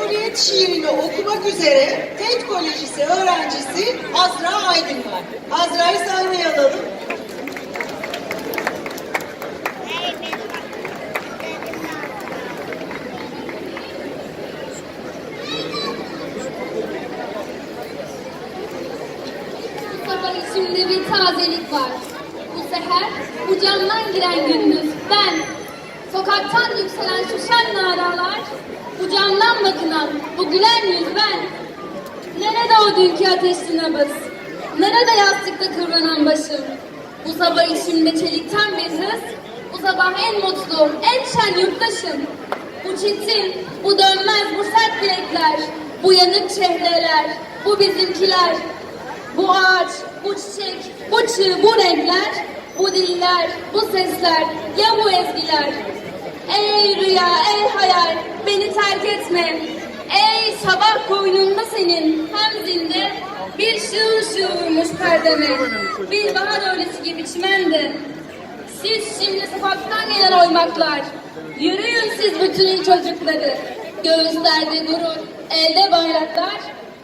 Cumhuriyet şiirini okumak üzere TED Kolejisi öğrencisi Azra Aydın var. Azra'yı sahneye alalım. Sabah içimde bir tazelik var. Bu seher, bu camdan giren gündüz ben. Sokaktan yükselen şu şen naralar, bu camdan bakınan, bu gülen yüz ben. Nerede o dünkü ateşli nabız? Nerede yastıkta kıvranan başım? Bu sabah içimde çelikten bir hız, bu sabah en mutlu, en şen yurttaşım. Bu çetin, bu dönmez, bu sert bilekler, bu yanık çehreler, bu bizimkiler. Bu ağaç, bu çiçek, bu çığ, bu renkler, bu diller, bu sesler, ya bu ezgiler. Ey rüya, beni terk etme. Ey sabah koynunda senin, hem zinde, bir şığır şığırmış perdeme. Bir bahar öğlesi gibi çimende. Siz şimdi sokaktan gelen oymaklar. Yürüyün siz bütün çocukları. Göğüslerde gurur, elde bayraklar.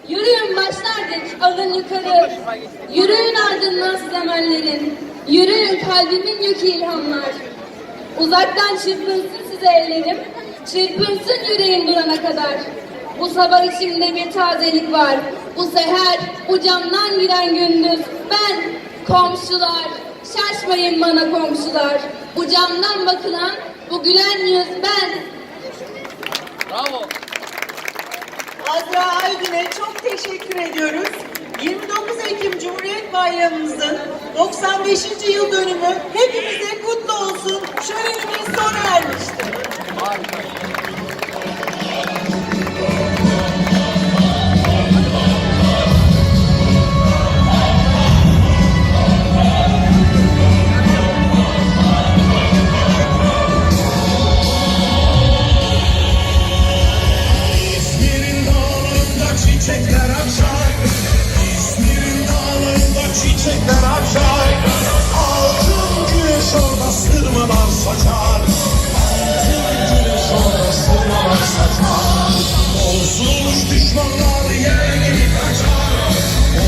Yürüyün başlardık, alın yukarı. Yürüyün ardından siz emellerin. Yürüyün kalbimin yükü ilhamlar. Uzaktan çırpınsın size ellerim. Çırpınsın yüreğim durana kadar. Bu sabah içimde bir tazelik var. Bu seher, bu camdan giren gündüz. Ben, komşular, şaşmayın bana komşular. Bu camdan bakılan, bu gülen yüz ben. Bravo. Azra Aydın'a çok teşekkür ediyoruz. 29 Ekim Cumhuriyet Bayramımızın 95. yıl dönümü hepimize kutlu olsun. Şölenimiz sona ermiştir. Çiçekler açar. Altın güneş orada sırmalar saçar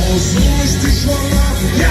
mãozinhas desroladas.